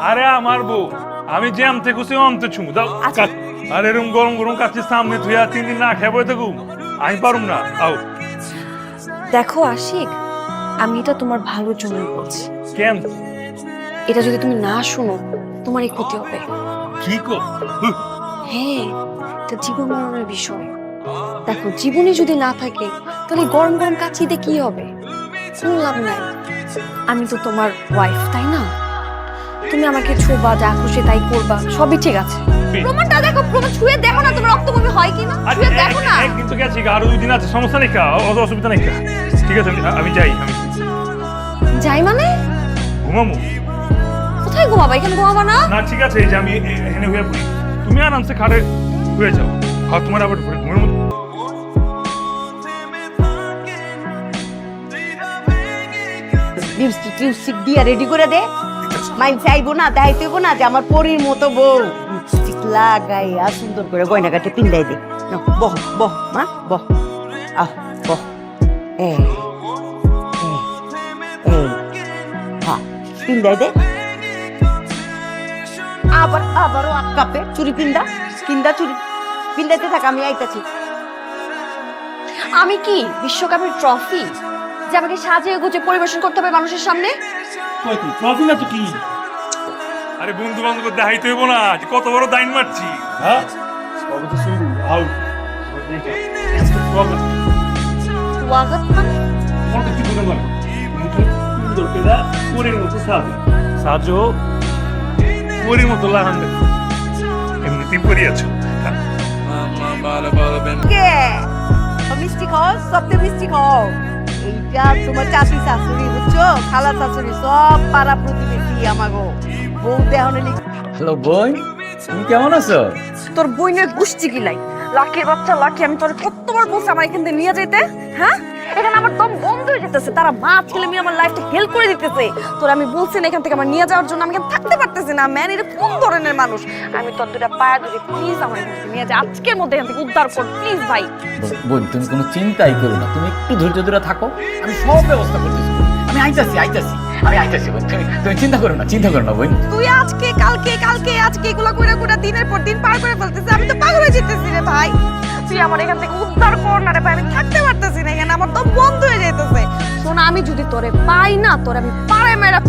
আরে আমার বউ আমি জ্যাম থেকে খুশি অন্তে ছুমু দাও আচ্ছা। আর এরকম গরম গরম কাচ্ছির সামনে তুই আর তিন দিন না খেয়ে বই থাকু আমি পারুম না আও। দেখো আশিক আমি এটা তোমার ভালোর জন্য বলছি। কেন? এটা যদি তুমি না শোনো তোমার এই ক্ষতি হবে। কি কো? হুহ, হ্যাঁ এটা জীবন মরণের বিষয়। দেখো জীবনে যদি না থাকে তাহলে গরম গরম কাচি দিয়ে কি হবে? কোনো লাভ নাই। আমি তো তোমার ওয়াইফ তাই না? তুমি আমাকে ছোবা যা খুশি তাই করবা সবই ঠিক আছে। প্রমাণটা দেখো প্রমাণ ছুঁয়ে দেখো না তোমার রক্তবমি হয় কি না আর ছুঁয়ে দেখো না। একদিন তো গেছি আরও দুই দিন আছে সমস্যা নেই কা অত অসুবিধা নেই কা। ঠিক আছে আমি- যাই আমি যাই মানে? ঘুমামু কোথায় ঘুমাবা? এখানে ঘুমাবা না? না ঠিক আছে এই যে আমি এখানে হয়ে পড়ি। তুমি আরামসে খাটে হয়ে যাও। হাত তোমার আবার ঘুমের মধ্যে লিপস্টিক টিপস্টিক দিয়ে রেডি করে দে। মাইন চাইব না, দেখাইতেইবো না যে আমার পরীর মতো বউ। সুন্দর করে পিন্দাই দে। বহ বহ, মা, বহ। আহ, বহ। হ্যাঁ দে। আবার, আবারও কাপে চুরি পিন্দা চুরি। পিন্দাইতে থাক, আমি আইতাছি। আমি কি বিশ্বকাপের ট্রফি? যে আমাকে সাজিয়ে গুজে পরিবেশন করতে হবে মানুষের সামনে? ট্রফি না তো কি? আরে বন্ধু বান্ধব দেখাইতে হইব না যে কত বড় দাইন মারছি। হ্যাঁ? সবে তো শুরু আউ ওয়াগত মানে কি মনে করে মুখে সুন্দর পেদা পরের মতো সাজে। সাজো? পরের মতো লাহান দেখো এমনিতেই পরে আছো। কে? মিষ্টি খাও সবতে মিষ্টি খাও। এইটা তোমার চাচি শাশুড়ি বুঝছ? খালা শাশুড়ি সব পাড়া প্রতিবেশী আমাগো। বউ দেহনে হ্যালো বোন তুমি কেমন আছো? তোর বইনের গুষ্টি গিলাই লাকির বাচ্চা লাকি আমি তোর কতবার বলছি আমার এখান থেকে নিয়ে যেতে হ্যাঁ? এখানে আমার দম বন্ধ হয়ে যেতেছে তারা মা ছেলে মেয়ে আমার লাইফটা হেল্প করে দিতেছে। তোর আমি বলছি না এখান থেকে আমার নিয়ে যাওয়ার জন্য আমি থাকতে পারতেছি না ম্যান এটা কোন ধরনের মানুষ? আমি তোর দুটা পায়া ধরে প্লিজ আমার এখান থেকে নিয়ে যা আজকের মধ্যে এখান থেকে উদ্ধার কর প্লিজ ভাই। বোন- তুমি কোনো চিন্তাই করো না তুমি একটু ধৈর্য ধরে থাকো আমি সব ব্যবস্থা করতেছি। আমি আইতাছি আইতাছি। আমি আইতাছি বোন তুমি তুমি চিন্তা করো না, চিন্তা করো না বোন তুই আজকে, কালকে কালকে, আজকে এগুলো কইরা কইরা দিনের পর দিন পার করে ফেলতেছিস, আমি তো পাগল হয়ে যেতেছি রে ভাই। তুই আমার এখান থেকে উদ্ধার কর না রে ভাই, আমি থাকতে পারতেছি না এখানে, আমার তো বন্ধ হয়ে যাইতেছে। শোনা, আমি যদি তোরে পাই না, তোরে আমি পারে মেরা